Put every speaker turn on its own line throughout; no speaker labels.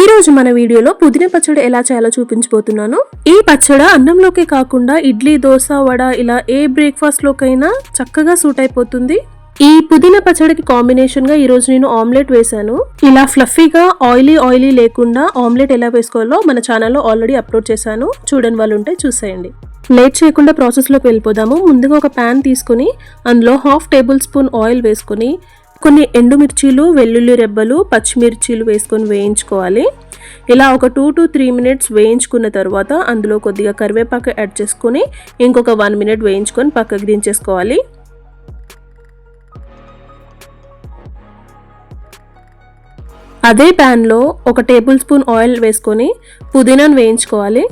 ఈ రోజు మన వీడియోలో పుదీనా పచ్చడి ఎలా చేయాలో చూపించబోతున్నాను. ఈ పచ్చడి అన్నంలోకే కాకుండా ఇడ్లీ దోశ వడ ఇలా ఏ బ్రేక్ఫాస్ట్ లోకైనా చక్కగా సూట్ అయిపోతుంది. ఈ పుదీనా పచ్చడికి కాంబినేషన్గా ఈ రోజు నేను ఆమ్లెట్ వేశాను. ఇలా ఫ్లఫీగా ఆయిలీ ఆయిలీ లేకుండా ఆమ్లెట్ ఎలా వేసుకోవాలో మన ఛానల్లో ఆల్రెడీ అప్లోడ్ చేశాను. చూడని వాళ్ళు ఉంటే చూసేయండి. లేట్ చేయకుండా ప్రాసెస్లోకి వెళ్ళిపోదాము. ముందుగా ఒక ప్యాన్ తీసుకొని అందులో హాఫ్ టేబుల్ స్పూన్ ఆయిల్ వేసుకొని కొన్ని ఎండుమిర్చీలు వెల్లుల్లి రెబ్బలు పచ్చిమిర్చీలు వేసుకొని వేయించుకోవాలి. ఇలా ఒక టూ టు త్రీ మినిట్స్ వేయించుకున్న తర్వాత అందులో కొద్దిగా కరివేపాకు యాడ్ చేసుకొని ఇంకొక వన్ మినిట్ వేయించుకొని పక్కకు దించేసుకోవాలి. అదే ప్యాన్లో ఒక టేబుల్ స్పూన్ ఆయిల్ వేసుకొని పుదీనాను వేయించుకోవాలి.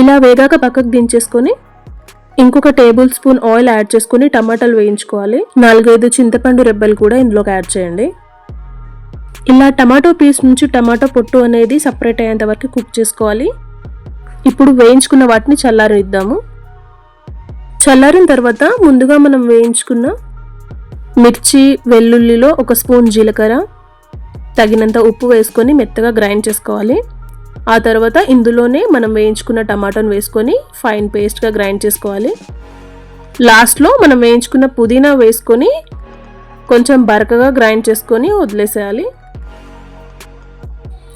ఇలా వేగాక పక్కకు దించేసుకొని ఇంకొక టేబుల్ స్పూన్ ఆయిల్ యాడ్ చేసుకుని టమాటాలు వేయించుకోవాలి. నాలుగైదు చింతపండు రెబ్బలు కూడా ఇందులోకి యాడ్ చేయండి. ఇలా టమాటో పీస్ నుంచి టమాటో పొట్టు అనేది సపరేట్ అయ్యేంత వరకు కుక్ చేసుకోవాలి. ఇప్పుడు వేయించుకున్న వాటిని చల్లారిద్దాము చల్లారిన తర్వాత ముందుగా మనం వేయించుకున్న మిర్చి వెల్లుల్లిలో ఒక స్పూన్ జీలకర్ర తగినంత ఉప్పు వేసుకొని మెత్తగా గ్రైండ్ చేసుకోవాలి. ఆ తర్వాత ఇందులోనే మనం వేయించుకున్న టమాటాను వేసుకొని ఫైన్ పేస్ట్గా గ్రైండ్ చేసుకోవాలి. లాస్ట్లో మనం వేయించుకున్న పుదీనా వేసుకొని కొంచెం బరకగా గ్రైండ్ చేసుకొని వదిలేసేయాలి.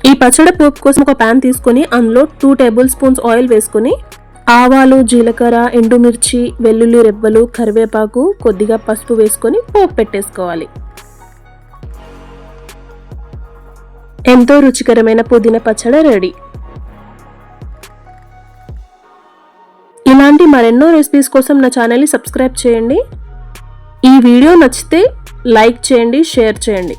ఈ పచ్చడి పోపు కోసం ఒక ప్యాన్ తీసుకొని అందులో టూ టేబుల్ స్పూన్స్ ఆయిల్ వేసుకొని ఆవాలు జీలకర్ర ఎండుమిర్చి వెల్లుల్లి రెబ్బలు కరివేపాకు కొద్దిగా పసుపు వేసుకొని పోపు పెట్టేసుకోవాలి. ఎంతో రుచికరమైన పుదీనా పచ్చడి రెడీ. ఇలాంటి మరెన్నో రెసిపీస్ కోసం నా ఛానల్ని సబ్స్క్రైబ్ చేయండి. ఈ వీడియో నచ్చితే లైక్ చేయండి షేర్ చేయండి.